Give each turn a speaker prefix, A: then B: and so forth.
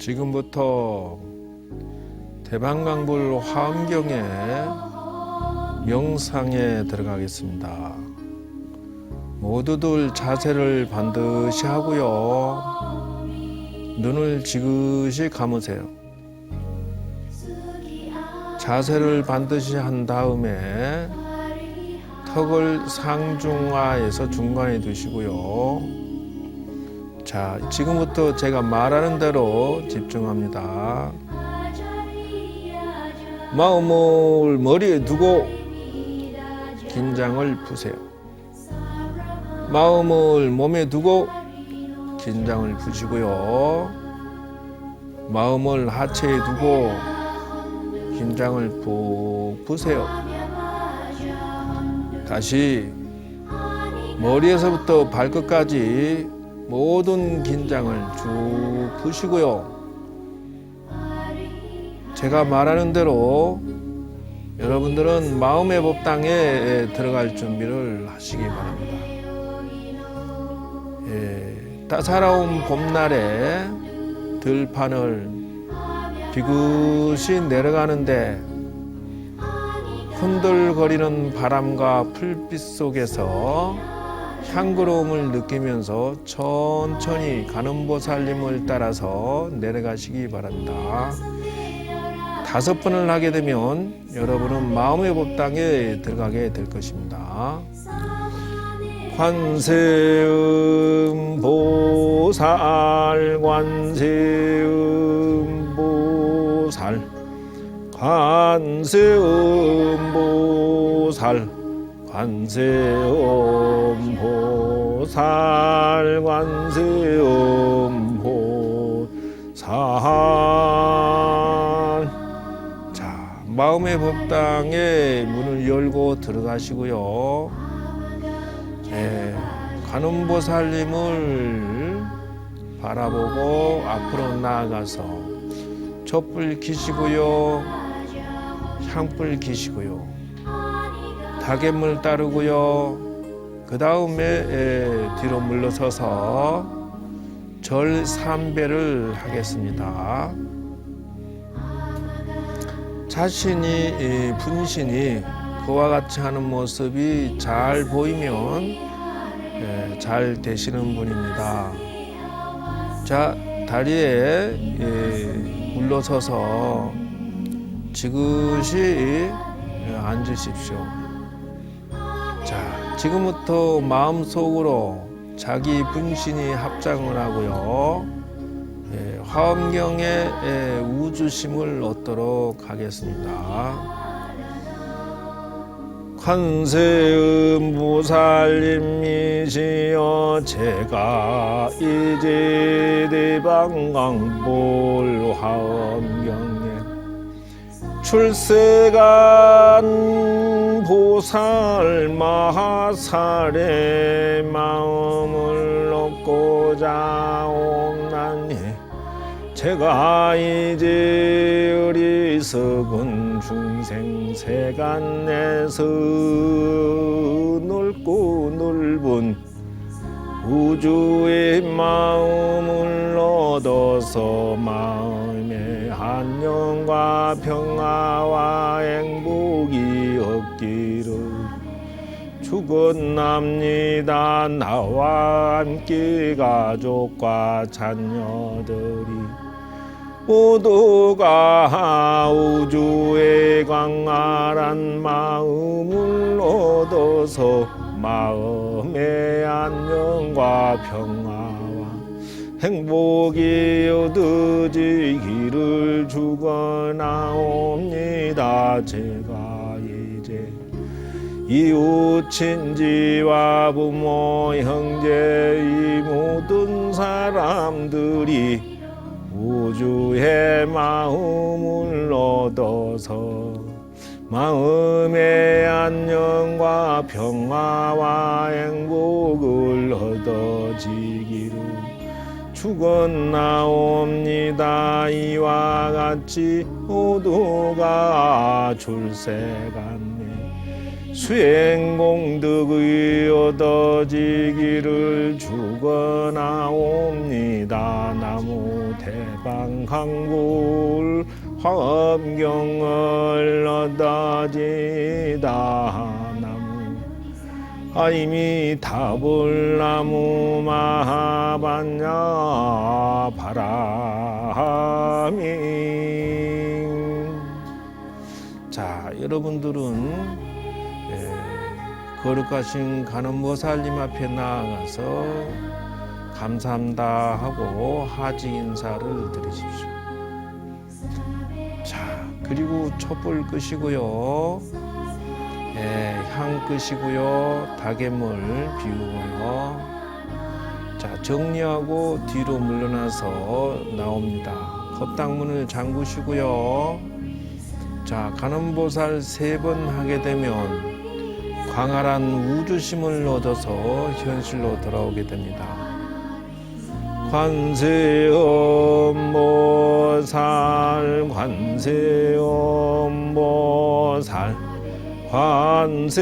A: 지금부터 대방강불 화엄경의 명상에 들어가겠습니다. 모두들 자세를 반드시 하고요. 눈을 지그시 감으세요. 자세를 반드시 한 다음에 턱을 상중하에서 중간에 두시고요. 자, 지금부터 제가 말하는 대로 집중합니다. 마음을 머리에 두고 긴장을 푸세요. 마음을 몸에 두고 긴장을 푸시고요. 마음을 하체에 두고 긴장을 푹 푸세요. 다시 머리에서부터 발끝까지 모든 긴장을 쭉 푸시고요. 제가 말하는 대로 여러분들은 마음의 법당에 들어갈 준비를 하시기 바랍니다. 예, 따사로운 봄날에 들판을 비긋이 내려가는데 흔들거리는 바람과 풀빛 속에서 향그러움을 느끼면서 천천히 가는 보살님을 따라서 내려가시기 바랍니다. 다섯 번을 하게 되면 여러분은 마음의 법당에 들어가게 될 것입니다. 관세음 보살 관세음 보살 관세음 보살 관세음 보살 관세음 보살 자 마음의 법당에 문을 열고 들어가시고요. 예, 관음보살님을 바라보고 앞으로 나아가서 촛불 키시고요. 향불 키시고요 다갯물 따르고요 그 다음에 뒤로 물러서서 절 삼배를 하겠습니다 자신이 이 분신이 그와 같이 하는 모습이 잘 보이면 예, 잘 되시는 분입니다. 자 다리에 예, 물러서서 지그시 예, 앉으십시오. 자 지금부터 마음 속으로 자기 분신이 합장을 하고요. 예, 화엄경의 예, 우주심을 얻도록 하겠습니다. 관세음 보살님이시여 제가 이제 대방강볼 화엄경에 출세간 보살 마하살의 마음을 얻고자 옵나니 제가 이제 어리석은 중생 세간에서 넓고 넓은 우주의 마음을 얻어서 마음의 안녕과 평화와 행복이 얻기를 축원합니다. 나와 함께 가족과 자녀들이 모두가 우주의 광활한 마음을 얻어서 마음의 안녕과 평화와 행복이 얻어지기를 축원하옵니다. 제가 이제 이웃 친지와 부모 형제 이 모든 사람들이 우주의 마음을 얻어서 마음의 안녕과 평화와 행복을 얻어지기를 축원나옵니다. 이와 같이 모두가 출세간네. 수행공덕의 얻어지기를 축원하옵니다. 나무 대방강불 화엄경을 얻어지다 나무 아이미 다불나무 마하반야 바람이 자 여러분들은 예, 거룩하신 간음보살님 앞에 나아가서 감사합니다 하고 하지 인사를 드리십시오. 자 그리고 촛불 끄시고요. 예, 향 끄시고요. 다개물 비우고요. 자 정리하고 뒤로 물러나서 나옵니다. 법당문을 잠그시고요. 자 간음보살 세 번 하게 되면 광활한 우주심을 얻어서 현실로 돌아오게 됩니다. 관세음보살 관세음 보살 관세음보살